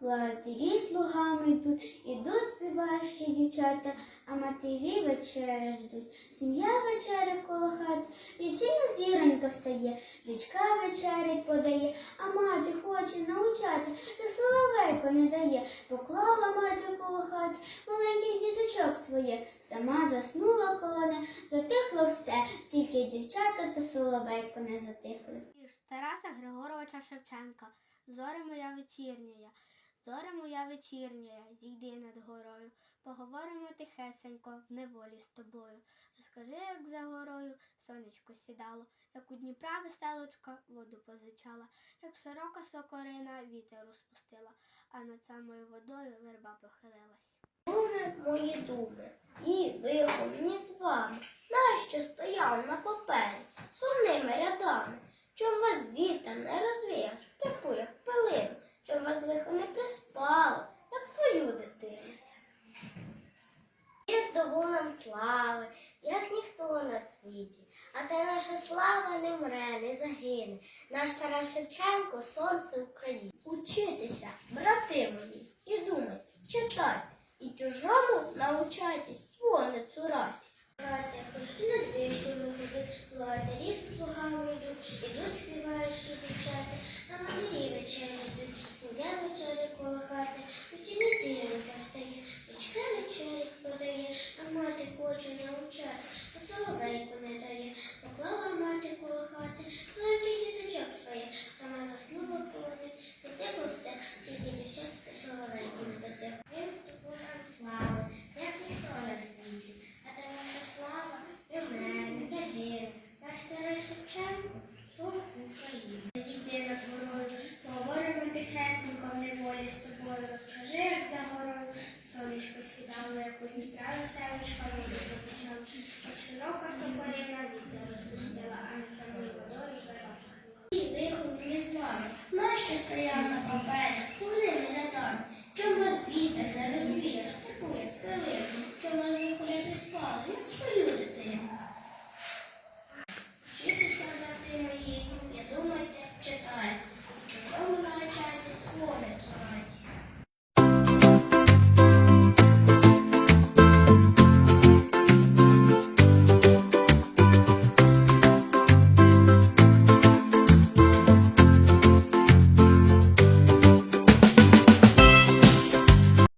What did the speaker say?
Благодарі слугами йдуть, ідуть співаючі дівчата, а матері вечеря ждуть. Сім'я вечеря коло хати, вічина зіронька встає, дочка вечерять подає, а мати хоче научати, та соловейко не дає. Поклала мати коло хати маленьких діточок своє, сама заснула коло не, затихло все, тільки дівчата та соловейко не затихли. Тараса Григоровича Шевченка. Зоре моя вечірня, зоре моя вечірня, зійди над горою. Поговоримо тихесенько в неволі з тобою. Розкажи, як за горою сонечко сідало, як у Дніпра веселочка воду позичала, як широка сокорина вітер розпустила, а над самою водою верба похилилась. Думи мої думи, і лихо мені з вами, нащо стояв на папері сумними рядами, чом вас вітер не розвіяв слави, як ніхто на світі, а та наша слава не вмре, не загине. Наш Тарас Шевченко сонце України. Учитися, брати мої, і думайте, читайте, і чужому научайтесь, свого не цурайтесь. Браття, пошли над вишнями губи, благодарі з слугами йдуть, ідуть співаючі дівчата, на матері вечері йдуть, сім'я вечері коло хати, у тіні зіронька встає, дочка вечері подає, а мати хоче научати, а соловейку не дає, поклала мати коло хати, маленьких діточок своє, сама заснула коло них, затихло все, тільки дівчатка соловейку не затихло. Він ступу нам слави, як ніхто на світі, а та наша слава не вмре, не загине. Наш Тарас Шевченко, сонце України. Зійди над горою, поговоримо тихесенько в неволі з тобою. Розкажи, як за горою сонечко сідало, як у Дніпра